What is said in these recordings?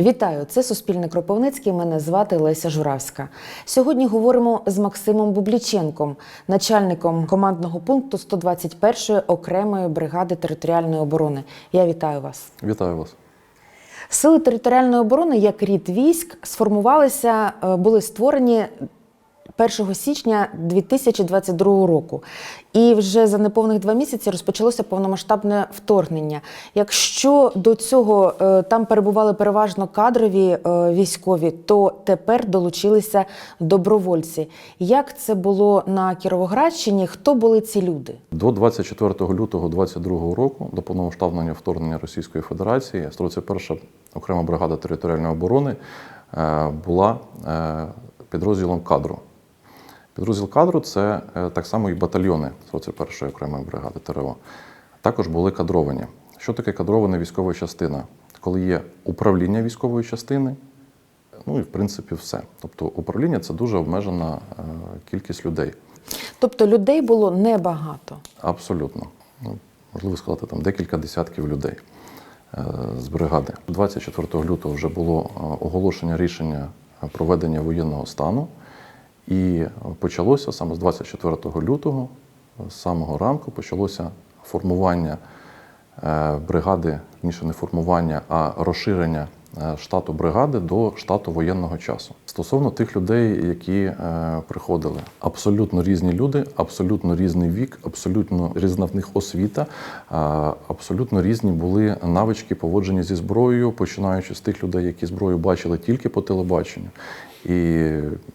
Вітаю, це Суспільне Кропивницький. Мене звати Леся Журавська. Сьогодні говоримо з Максимом Бубліченком, начальником командного пункту 121-ї окремої бригади територіальної оборони. Я вітаю вас. Вітаю вас. Сили територіальної оборони як рід військ сформувалися, е, були створені 1 січня 2022 року. І вже за неповних два місяці розпочалося повномасштабне вторгнення. Якщо до цього е, там перебували переважно кадрові е, військові, то тепер долучилися добровольці. Як це було на Кіровоградщині? Хто були ці люди? До 24 лютого 2022 року, до повномасштабного вторгнення Російської Федерації, 121 окрема бригада територіальної оборони е, була підрозділом кадру. Підрозділ кадру це е, так само і батальйони 121 окремої бригади ТРО. Також були кадровані. Що таке кадрована військова частина? Коли є управління військової частини, ну і в принципі все. Тобто управління це дуже обмежена е, кількість людей. Тобто людей було небагато. Абсолютно. Ну, можливо сказати, там декілька десятків людей е, з бригади. 24 лютого вже було оголошення рішення проведення воєнного стану, і почалося саме з 24 лютого, з самого ранку, почалося формування е, бригади, ніше не формування, а розширення е, штату бригади до штату воєнного часу. Стосовно тих людей, які е, приходили, абсолютно різні люди, абсолютно різний вік, абсолютно різна в них освіта, абсолютно різні були навички поводження зі зброєю, починаючи з тих людей, які зброю бачили тільки по телебаченню. І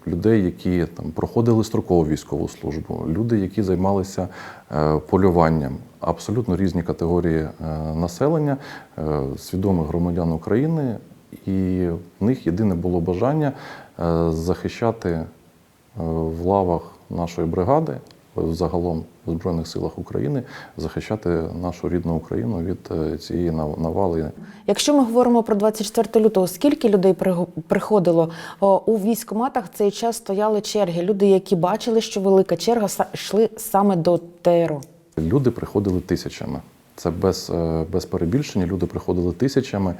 людей, які там проходили строкову військову службу, люди, які займалися е, полюванням, абсолютно різні категорії е, населення, е, свідомих громадян України, і в них єдине було бажання захищати в лавах нашої бригади, загалом в Збройних силах України, захищати нашу рідну Україну від е, цієї нав- навали Якщо ми говоримо про 24 лютого, скільки людей приходило у військкоматах в цей час стояли черги. Люди, які бачили, що велика черга, йшли саме до ТРО. Люди приходили тисячами. Це без, е, без перебільшення. Люди приходили тисячами.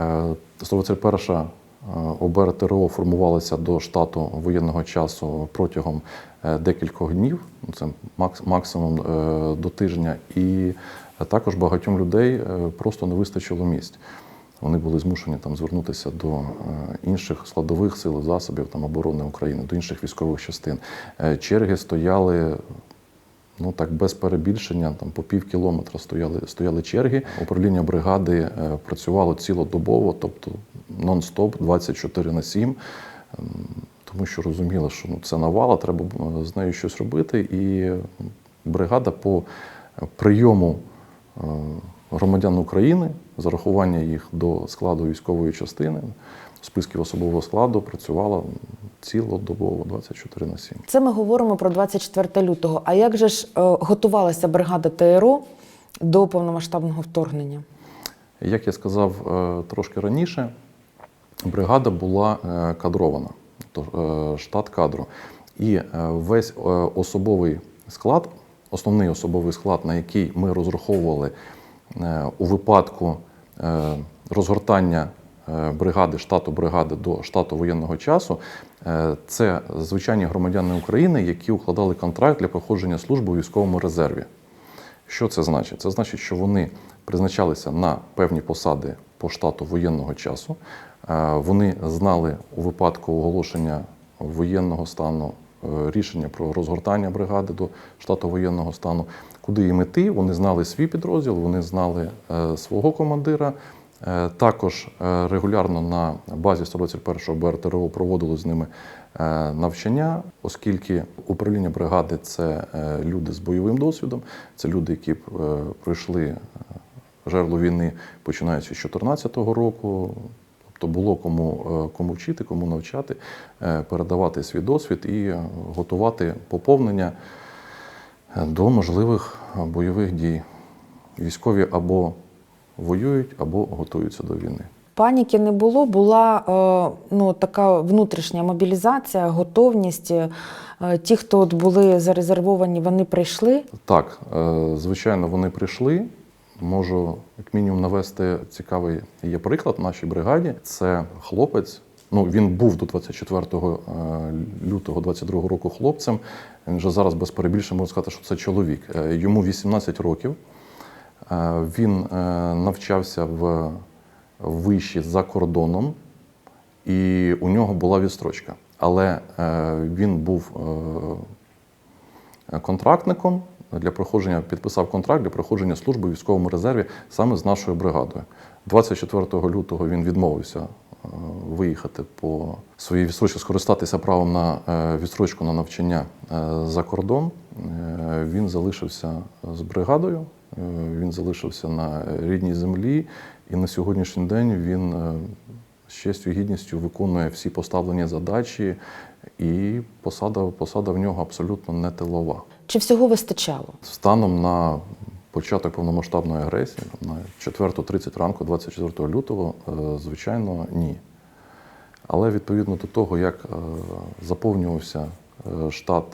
Е, 121 е, ОБР ТРО формувалася до штату воєнного часу протягом е, декількох днів, ну, це максимум е, до тижня. І також багатьом людей просто не вистачило місць. Вони були змушені там звернутися до інших складових сил засобів там оборони України, до інших військових частин. Черги стояли ну так без перебільшення, там по пів кілометра стояли, стояли черги. Управління бригади працювало цілодобово, тобто нон-стоп, 24 на 7, ем, тому що розуміли, що ну, це навала, треба е, з нею щось робити. І бригада по прийому е, громадян України, зарахування їх до складу військової частини, списків особового складу працювала цілодобово, 24 на 7. Це ми говоримо про 24 лютого. А як же ж е, готувалася бригада ТРО до повномасштабного вторгнення? Як я сказав трошки раніше, бригада була е, кадрована, е, штат кадру. І е, весь особовий склад, основний особовий склад, на який ми розраховували у випадку розгортання бригади, штату бригади до штату воєнного часу, це звичайні громадяни України, які укладали контракт для проходження служби у військовому резерві. Що це значить? Це значить, що вони призначалися на певні посади по штату воєнного часу. Е, Вони знали у випадку оголошення воєнного стану е, рішення про розгортання бригади до штату воєнного стану, куди їм іти. Вони знали свій підрозділ, вони знали е, свого командира. Також регулярно на базі 121 БРТРО проводили з ними навчання, оскільки управління бригади це люди з бойовим досвідом, це люди, які пройшли жерло війни починаючи з 2014 року. Тобто було кому, е, кому вчити, кому навчати, е, передавати свій досвід і готувати поповнення е, до можливих бойових дій. Військові або воюють, або готуються до війни. Паніки не було, була ну, така внутрішня мобілізація, готовність. Ті, хто от були зарезервовані, вони прийшли. Так, звичайно, вони прийшли. Можу як мінімум навести цікавий є приклад в нашій бригаді. Це хлопець. Ну, він був до 24 е, лютого 22 року хлопцем. Він вже зараз без перебільшення можу сказати, що це чоловік. Е, Йому 18 років. Е, Він навчався в виші за кордоном, і у нього була відстрочка. Але він був контрактником для проходження, підписав контракт для проходження служби в військовому резерві саме з нашою бригадою. 24 лютого він відмовився е, виїхати по своїй відстрочці, скористатися правом на е, відстрочку на навчання е, за кордон. Він залишився з бригадою, він залишився на рідній землі, і на сьогоднішній день він з честю і гідністю виконує всі поставлені задачі, і посада, посада в нього абсолютно не тилова. Чи всього вистачало? Станом на початок повномасштабної агресії, на 4.30 ранку, 24 лютого, е, звичайно, ні. Але відповідно до того, як е, заповнювався е, штат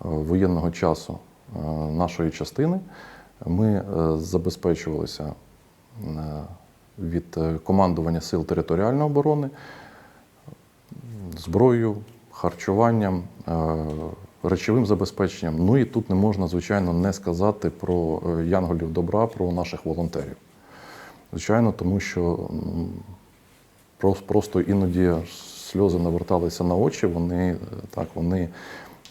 воєнного часу нашої частини, ми забезпечувалися від командування сил територіальної оборони зброєю, харчуванням, речовим забезпеченням. Ну і тут не можна, звичайно, не сказати про е, янголів добра, про наших волонтерів. Звичайно, тому що просто іноді сльози наверталися на очі. Вони е, так, вони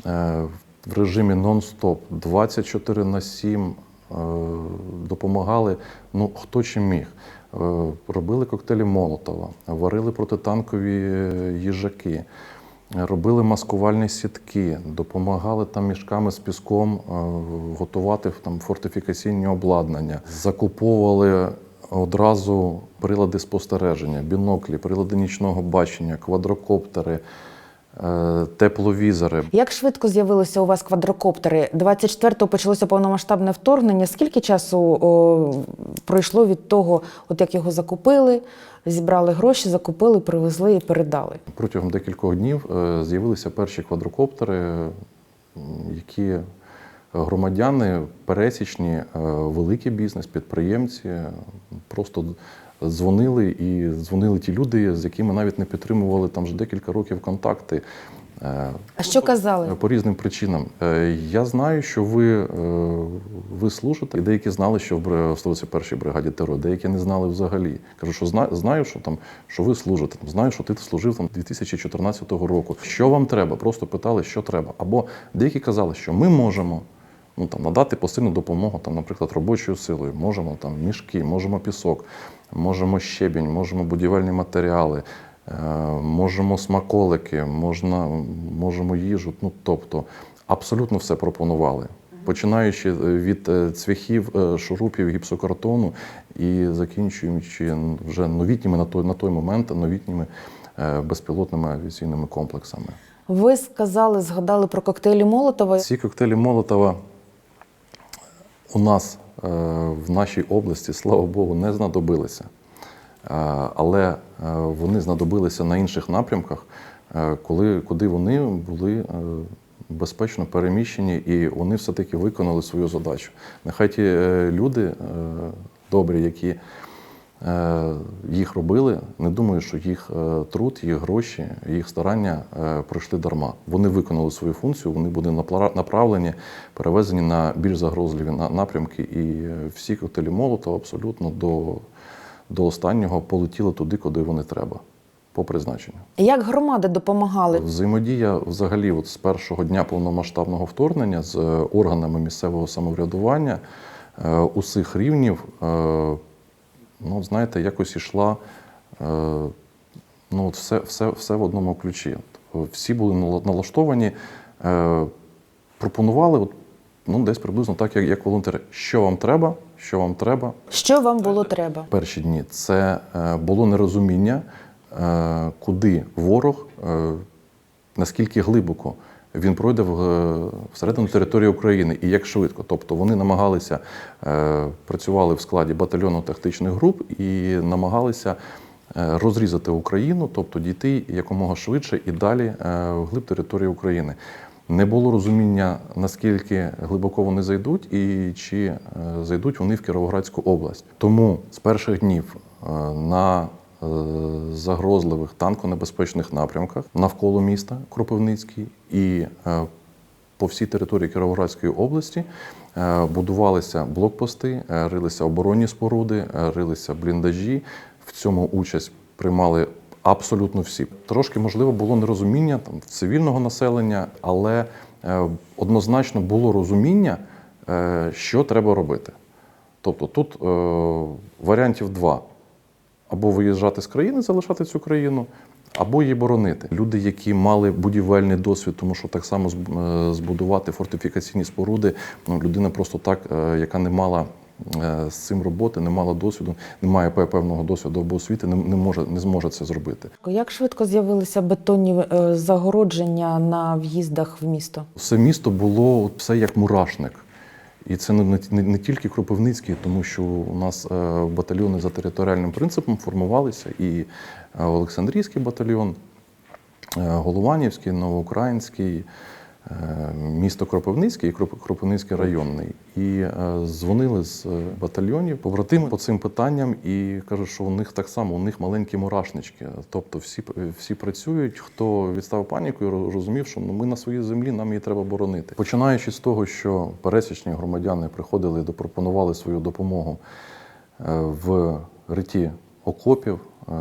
е, в режимі нон-стоп 24 на 7 е, допомагали ну, хто чим міг. Робили коктейлі Молотова, варили протитанкові їжаки, робили маскувальні сітки, допомагали там мішками з піском е, готувати там фортифікаційні обладнання, закуповували одразу прилади спостереження, біноклі, прилади нічного бачення, квадрокоптери, тепловізори. Як швидко з'явилися у вас квадрокоптери? 24-го почалося повномасштабне вторгнення. Скільки часу о, пройшло від того, от як його закупили, зібрали гроші, закупили, привезли і передали? Протягом декількох днів е, з'явилися перші квадрокоптери, які громадяни пересічні, е, великий бізнес, підприємці е, просто дзвонили і дзвонили ті люди, з якими навіть не підтримували там вже декілька років контакти. Е, А що казали? По різним причинам. Е, Я знаю, що ви, е, ви служите, і деякі знали, що в бри- в 121-й бригаді ТРО, деякі не знали взагалі. Кажу, що зна- знаю, що там, що ви служите. Знаю, що ти служив там 2014 року. Що вам треба? Просто питали, що треба. Або деякі казали, що ми можемо. Ну, там, надати посильну допомогу, там, наприклад, робочою силою, можемо там, мішки, можемо пісок, можемо щебінь, можемо будівельні матеріали, е, можемо смаколики, можна, можемо їжу. Ну, тобто, абсолютно все пропонували. Починаючи від е, цвяхів, е, шурупів, гіпсокартону і закінчуючи вже новітніми на той, на той момент новітніми е, безпілотними авіаційними комплексами. Ви сказали, згадали про коктейлі Молотова. Ці коктейлі Молотова у нас е, в нашій області, слава Богу, не знадобилися. Е, Але е, вони знадобилися на інших напрямках, коли, куди вони були безпечно переміщені, і вони все-таки виконали свою задачу. Нехай ті люди добрі, які їх робили, не думаю, що їх е, труд, їх гроші, їх старання е, пройшли дарма. Вони виконали свою функцію, вони були направлені, перевезені на більш загрозливі напрямки, і е, всі коктейлі Молотова абсолютно до, до останнього полетіли туди, куди вони треба, по призначенню. Як громади допомагали? Взаємодія взагалі от з першого дня повномасштабного вторгнення з е, органами місцевого самоврядування е, усіх рівнів, е, ну, знаєте, якось ішла е, ну, все, все, все в одному ключі. Тобто Всі були налаштовані, е, пропонували от, ну, десь приблизно так, як, як волонтери. Що вам треба, що вам треба, Що вам було треба? перші дні це е, було нерозуміння, куди ворог, наскільки глибоко він пройде в, е, всередину території України і як швидко. Тобто вони намагалися е, працювали в складі батальйону тактичних груп і намагалися. е, Розрізати Україну, тобто дійти якомога швидше і далі е, вглиб території України. Не було розуміння, наскільки глибоко вони зайдуть і чи зайдуть вони в Кіровоградську область. Тому з перших днів на загрозливих танконебезпечних напрямках навколо міста Кропивницький і е, по всій території Кіровоградської області е, будувалися блокпости, е, рилися оборонні споруди, е, рилися бліндажі. В цьому участь приймали абсолютно всі. Трошки можливо було нерозуміння там цивільного населення, але е, однозначно було розуміння, е, що треба робити. Тобто тут е, варіантів два: або виїжджати з країни, залишати цю країну, або її боронити. Люди, які мали будівельний досвід, тому що так само е, збудувати фортифікаційні споруди, ну, людина просто так, е, яка не мала е, з цим роботи, не мала досвіду, не має певного досвіду або освіти, не, не може не зможе це зробити. Як швидко з'явилися бетонні загородження на в'їздах в місто? Все місто було все як мурашник. І це не, не, не тільки Кропивницький, тому що у нас е, батальйони за територіальним принципом формувалися і е, Олександрійський батальйон, е, Голованівський, Новоукраїнський, місто Кропивницький і Кроп- Кропивницький районний. І е, дзвонили з е, батальйонів побратими по цим питанням і кажуть, що у них так само, у них маленькі мурашнички. Тобто всі, всі працюють, хто відстав паніку і розумів, що ну, ми на своїй землі, нам її треба боронити. Починаючи з того, що пересічні громадяни приходили і допропонували свою допомогу е, в риті окопів, е,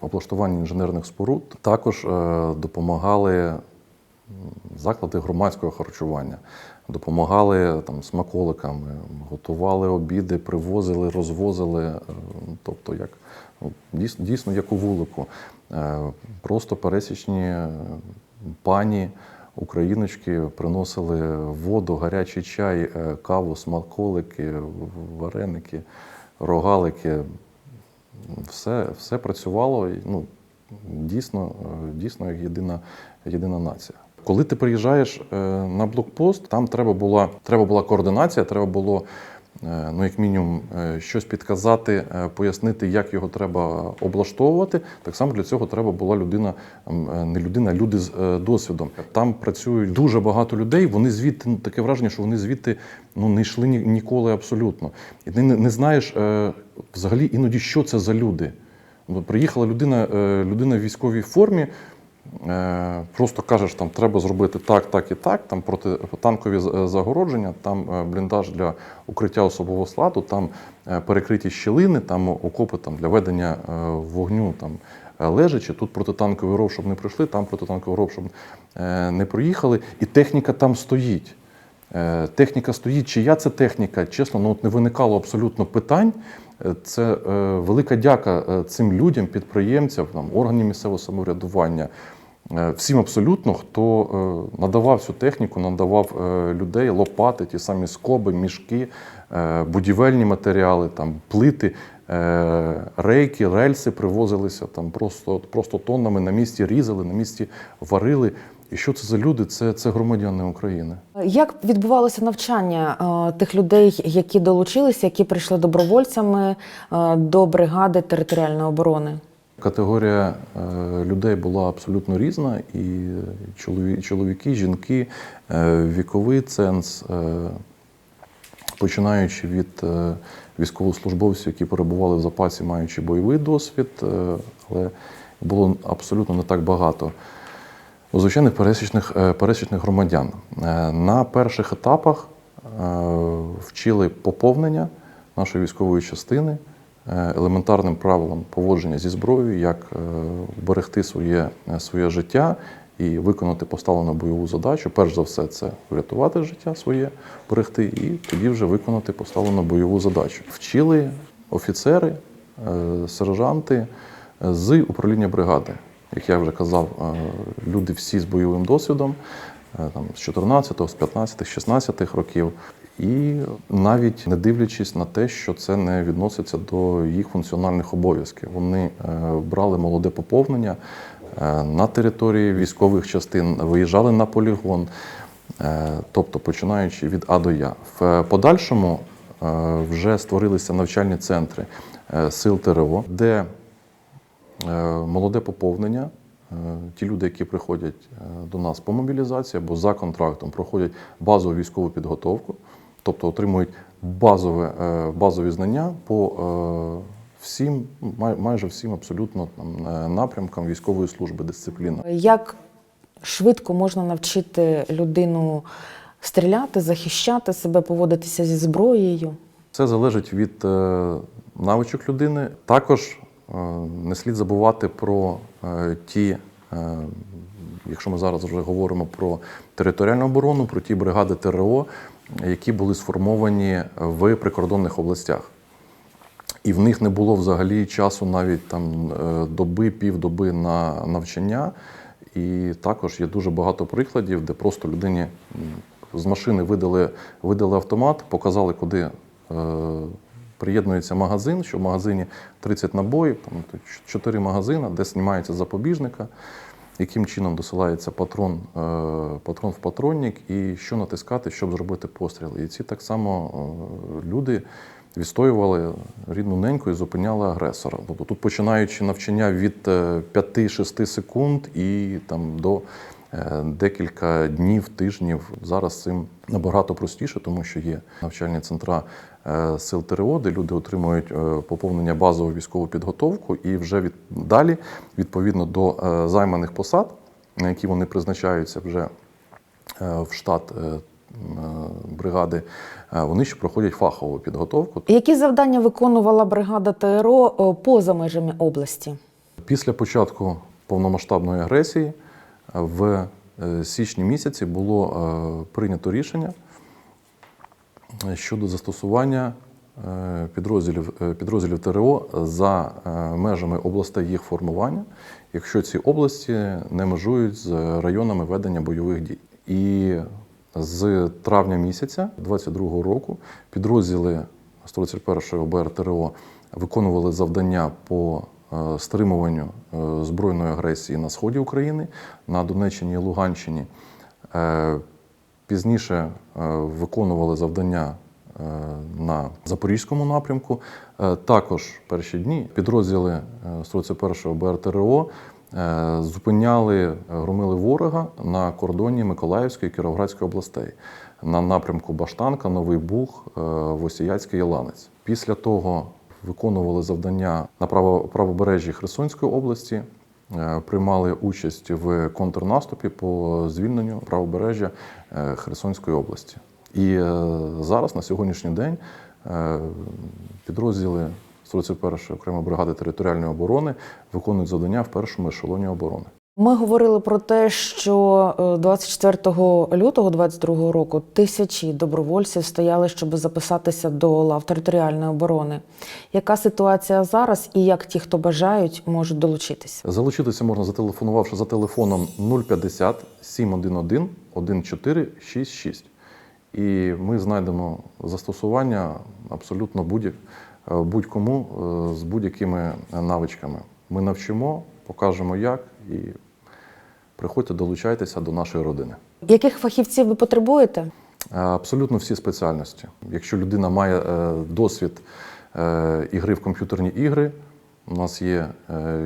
облаштуванні інженерних споруд, також е, допомагали заклади громадського харчування, допомагали там смаколиками, готували обіди, привозили, розвозили. е, Тобто, як дійсно, дійсно як у вулику. Е, Просто пересічні е, пані. Україночки приносили воду, гарячий чай, каву, смаколики, вареники, рогалики. Все, все працювало ну, дійсно, дійсно як єдина, єдина нація. Коли ти приїжджаєш е, на блокпост, там треба була, треба була координація, треба було, е, ну, як мінімум, е, щось підказати, пояснити, як його треба облаштовувати. Так само для цього треба була людина, не людина, люди з досвідом. Там працюють дуже багато людей. Вони звідти ну, таке враження, що вони звідти ну, не йшли ні- ніколи абсолютно. І ти не, знаєш взагалі іноді, що це за люди. Ну, Приїхала людина, людина в військовій формі, просто кажеш, там треба зробити так, так і так, там протитанкові е, загородження, там е, бліндаж для укриття особового складу, там е, перекриті щілини, там окопи там, для ведення е, вогню там, е, лежачи. Тут протитанковий ров, щоб не пройшли, там протитанковий ров, щоб е, не проїхали. І техніка там стоїть. Е, Техніка стоїть, чия це техніка, чесно, ну от не виникало абсолютно питань. Е, Це е, велика дяка е, цим людям, підприємцям, там, органів місцевого самоврядування, е, всім абсолютно, хто е, надавав цю техніку, надавав е, людей, лопати, ті самі скоби, мішки, е, будівельні матеріали, там, плити, е, рейки, рельси привозилися там просто, просто тоннами на місці різали, на місці варили. І що це за люди? Це, це громадяни України. Як відбувалося навчання е, тих людей, які долучилися, які прийшли добровольцями е, до бригади територіальної оборони? Категорія е, людей була абсолютно різна, і чоловіки, жінки, е, віковий ценз, е, починаючи від військовослужбовців, які перебували в запасі, маючи бойовий досвід, але було абсолютно не так багато. Звичайних пересічних, пересічних громадян. На перших етапах вчили поповнення нашої військової частини елементарним правилам поводження зі зброєю, як е, берегти своє, е, своє життя і виконати поставлену бойову задачу. Перш за все, це врятувати життя своє, берегти, і тоді вже виконати поставлену бойову задачу. Вчили офіцери, е, сержанти е, з управління бригади. Як я вже казав, е, люди всі з бойовим досвідом, е, там, з 14, з 15, 16 років. І навіть не дивлячись на те, що це не відноситься до їх функціональних обов'язків, вони е, брали молоде поповнення е, на території військових частин, виїжджали на полігон, е, тобто починаючи від А до Я. В подальшому вже створилися навчальні центри сил ТРО, де молоде поповнення ті люди, які приходять до нас по мобілізації або за контрактом, проходять базову військову підготовку, тобто отримують базове, е, базові знання по е, всім, майже всім абсолютно там, е, напрямкам військової служби, дисципліни. Як швидко можна навчити людину стріляти, захищати себе, поводитися зі зброєю? Це залежить від навичок людини. Також не слід забувати про ті, якщо ми зараз вже говоримо про територіальну оборону, про ті бригади ТРО, які були сформовані в прикордонних областях. І в них не було взагалі часу навіть там е, доби, півдоби на навчання. І також є дуже багато прикладів, де просто людині з машини видали, видали автомат, показали, куди е, приєднується магазин, що в магазині 30 набоїв, там 4 магазини, де знімається запобіжника, яким чином досилається патрон, е, патрон в патронник, і що натискати, щоб зробити постріл. І ці так само е, люди відстоювали рідну неньку і зупиняли агресора. Тобто тут починаючи навчання від е, 5-6 секунд і там до е, декілька днів, тижнів. Зараз цим набагато простіше, тому що є навчальні центра е, сил ТРО, де люди отримують е, поповнення базову військову підготовку, і вже від далі, відповідно до е, займаних посад, на які вони призначаються вже е, в штат е, е, бригади, е, вони ще проходять фахову підготовку. Які завдання виконувала бригада ТРО е, поза межами області? Після початку повномасштабної агресії е, в е, січні місяці було е, прийнято рішення е, щодо застосування е, підрозділів, е, підрозділів ТРО за е, межами областей їх формування, якщо ці області не межують з районами ведення бойових дій. І з травня місяця 22-го року підрозділи 131-ї ОБР ТРО виконували завдання по стримуванню збройної агресії на сході України, на Донеччині і Луганщині. Пізніше е, виконували завдання е, на Запорізькому напрямку. Е, Також перші дні підрозділи е, 131-го БРТРО зупиняли, громили ворога на кордоні Миколаївської і Кіровоградської областей на напрямку Баштанка, Новий Буг, Восіяцький Яланець. Після того виконували завдання на право- правобережжі Херсонської області, приймали участь в контрнаступі по звільненню правобережжя е, Херсонської області. І е, зараз, на сьогоднішній день, е, підрозділи 41-ї окремої бригади територіальної оборони виконують завдання в першому ешелоні оборони. Ми говорили про те, що е, 24 лютого 2022 року тисячі добровольців стояли, щоб записатися до лав територіальної оборони. Яка ситуація зараз і як ті, хто бажають, можуть долучитися? Залучитися можна зателефонувавши за телефоном 050 711 1466. І ми знайдемо застосування абсолютно будь- е, будь-кому е, з будь-якими навичками. Ми навчимо, покажемо як і приходьте, долучайтеся до нашої родини. Яких фахівців ви потребуєте? Е, Абсолютно всі спеціальності. Якщо людина має е, досвід е, ігри в комп'ютерні ігри, у нас є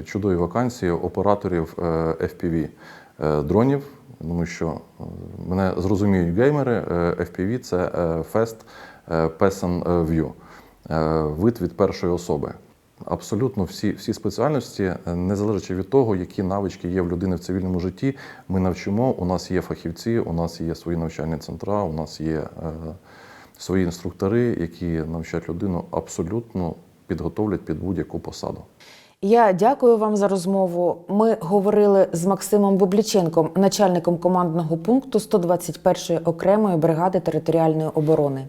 чудові вакансії операторів FPV дронів. Тому що мене зрозуміють геймери, FPV – це Fast Person View, вид від першої особи. Абсолютно всі, всі спеціальності, е, не залежачи від того, які навички є в людини в цивільному житті, ми навчимо. У нас є фахівці, у нас є свої навчальні центра, у нас є е, свої інструктори, які навчать людину абсолютно підготовлять під будь-яку посаду. Я дякую вам за розмову. Ми говорили з Максимом Бубліченком, начальником командного пункту 121-ї окремої бригади територіальної оборони.